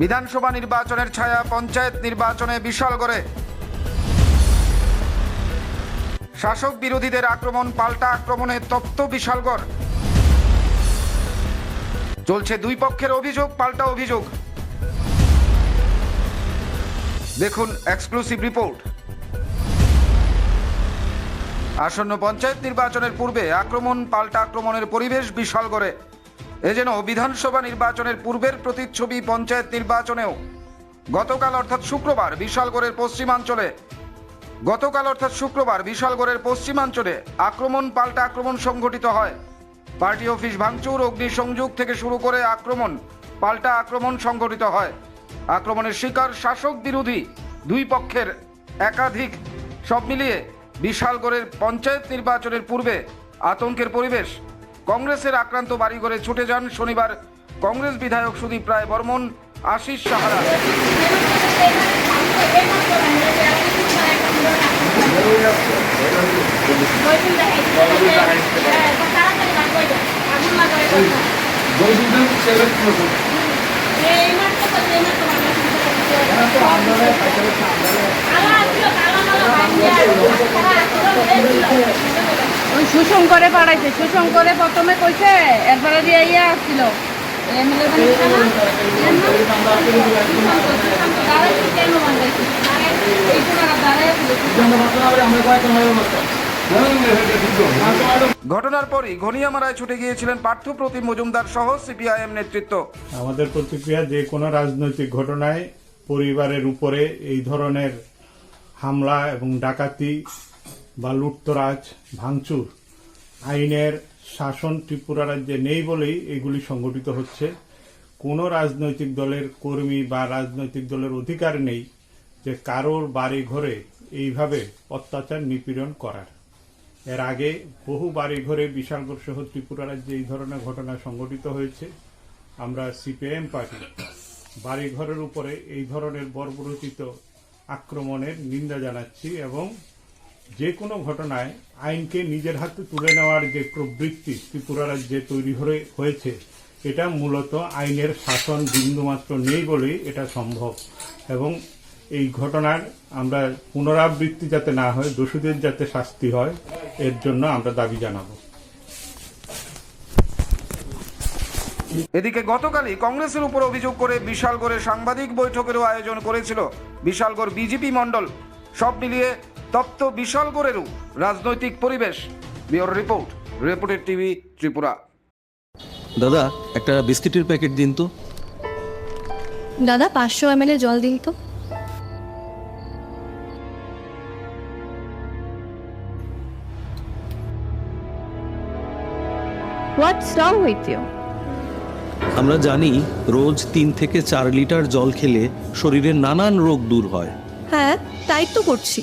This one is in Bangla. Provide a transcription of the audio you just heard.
বিধানসভা নির্বাচনের ছায়া পঞ্চায়েত নির্বাচনে বিশাল বিশালগড়ে শাসক বিরোধীদের আক্রমণ, পাল্টা আক্রমণে তপ্ত বিশালগড় চলছে দুই পক্ষের অভিযোগ, পাল্টা অভিযোগ। দেখুন এক্সক্লুসিভ রিপোর্ট আসন্ন পঞ্চায়েত নির্বাচনের পূর্বে আক্রমণ, পাল্টা আক্রমণের পরিবেশ বিশালগড়ে এ যেন বিধানসভা নির্বাচনের পূর্বের প্রতিচ্ছবি পঞ্চায়েত নির্বাচনেও। গতকাল অর্থাৎ শুক্রবার বিশালগড়ের পশ্চিমাঞ্চলে। গতকাল অর্থাৎ শুক্রবার বিশালগড়ের পশ্চিমাঞ্চলে আক্রমণ, পাল্টা আক্রমণ সংঘটিত হয়। পার্টি অফিস ভাঙচুর, অগ্নিসংযোগ থেকে শুরু করে আক্রমণ, পাল্টা আক্রমণ সংঘটিত হয়। আক্রমণের শিকার শাসক বিরোধী দুই পক্ষের একাধিক। সব মিলিয়ে বিশালগড়ের পঞ্চায়েত নির্বাচনের পূর্বে আতঙ্কের পরিবেশ কংগ্রেসের আক্রান্ত বাড়িঘরে ছুটে যান শনিবার কংগ্রেস বিধায়ক সুদীপ রায় বর্মন আশিস সাহারা। সুশঙ্করে পাঠাইছে সুশঙ্করে প্রথমে কইছে এরপরে দিয়ে ইয়ে আসছিল এমএলএ বানিয়েছে না? এর নাম? দাঁড়াইছে কেন বানাইছে? এই পুরাটা দাঁড়াইছিল। ঘটনার পরই ঘনিয়ামারায় ছুটে গিয়েছিলেন পার্থপ্রতিম মজুমদার সহ সিপিআইএম নেতৃত্ব আমাদের প্রতিক্রিয়া যে কোনো রাজনৈতিক ঘটনায় পরিবারের উপরে এই ধরনের হামলা এবং ডাকাতি বা লুটতরাজ ভাঙচুর আইনের শাসন ত্রিপুরা রাজ্যে নেই বলেই এগুলি সংগঠিত হচ্ছে। কোনো রাজনৈতিক দলের কর্মী বা রাজনৈতিক দলের অধিকার নেই যে কারোর বাড়ি ঘরে এইভাবে অত্যাচার নিপীড়ন করার। এর আগে বহু বাড়ি ঘরে বিশালগড় সহ ত্রিপুরা রাজ্যে এই ধরনের ঘটনা সংঘটিত হয়েছে। আমরা সিপিএম পার্টি বাড়িঘরের উপরে এই ধরনের বর্বরচিত আক্রমণের নিন্দা জানাচ্ছি এবং যে কোনো ঘটনায় আইনকে নিজের হাতে তুলে নেওয়ার যে প্রবৃত্তি ত্রিপুরা রাজ্যে তৈরি হয়ে, হয়েছে, এটা মূলত আইনের শাসন বিন্দুমাত্র নেই বলেই এটা সম্ভব। এবং এই ঘটনার আমরা পুনরাবৃত্তি যাতে না হয়, দোষীদের যাতে শাস্তি হয়, এর জন্য আমরা দাবি জানাব। এদিকে গতকালই কংগ্রেসের উপর অভিযোগ করে বিশালগড়ে সাংবাদিক বৈঠকেরও আয়োজন করেছিল বিশালগড় বিজেপি মণ্ডল। সব মিলিয়ে তপ্ত বিশালগড়েরও রাজনৈতিক পরিবেশ। বিওর রিপোর্ট রিপোর্টের টিভি ত্রিপুরা। দাদা একটা বিস্কিটের প্যাকেট দিন তো। দাদা পাঁচশো এম জল দিন তো। হোয়াটস রং উইথ ইউ আমরা জানি রোজ তিন থেকে চার লিটার জল খেলে শরীরের নানান রোগ দূর হয়। হ্যাঁ তাই তো করছি।